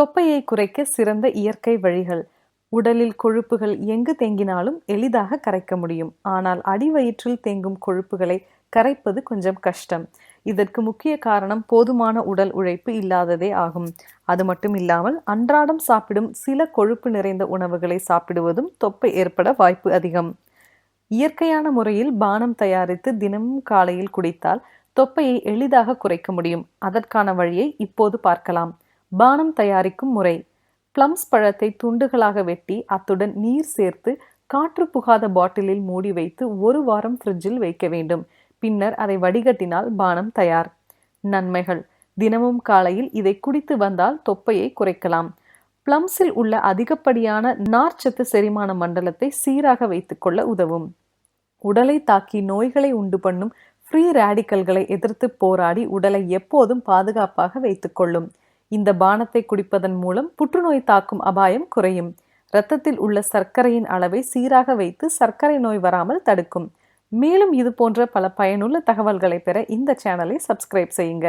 தொப்பையை குறைக்க சிறந்த இயற்கை வழிகள். உடலில் கொழுப்புகள் எங்கு தேங்கினாலும் எளிதாக கரைக்க முடியும். ஆனால் அடிவயிற்றில் தேங்கும் கொழுப்புகளை கரைப்பது கொஞ்சம் கஷ்டம். இதற்கு முக்கிய காரணம் போதுமான உடல் உழைப்பு இல்லாததே ஆகும். அது மட்டும் இல்லாமல் அன்றாடம் சாப்பிடும் சில கொழுப்பு நிறைந்த உணவுகளை சாப்பிடுவதும் தொப்பை ஏற்பட வாய்ப்பு அதிகம். இயற்கையான முறையில் பானம் தயாரித்து தினமும் காலையில் குடித்தால் தொப்பையை எளிதாக குறைக்க முடியும். அதற்கான வழியை இப்போது பார்க்கலாம். பானம் தயாரிக்கும் முறை. பிளம்ஸ் பழத்தை துண்டுகளாக வெட்டி அத்துடன் நீர் சேர்த்து காற்று புகாத பாட்டிலில் மூடி வைத்து ஒரு வாரம் ஃப்ரிட்ஜில் வைக்க வேண்டும். பின்னர் அதை வடிகட்டினால் பானம் தயார். நன்மைகள். தினமும் காலையில் இதை குடித்து வந்தால் தொப்பையை குறைக்கலாம். பிளம்ஸில் உள்ள அதிகப்படியான நார்ச்சத்து செரிமான மண்டலத்தை சீராக வைத்துக்கொள்ள உதவும். உடலை தாக்கி நோய்களை உண்டு பண்ணும் ஃப்ரீ ரேடிக்கல்களை எதிர்த்து போராடி உடலை எப்போதும் பாதுகாப்பாக வைத்துக்கொள்ளும் இந்த பானத்தை குடிப்பதன் மூலம் புற்றுநோய் தாக்கும் அபாயம் குறையும். இரத்தத்தில் உள்ள சர்க்கரையின் அளவை சீராக வைத்து சர்க்கரை நோய் வராமல் தடுக்கும். மேலும் இது போன்ற பல பயனுள்ள தகவல்களை பெற இந்த சேனலை சப்ஸ்கிரைப் செய்யுங்க.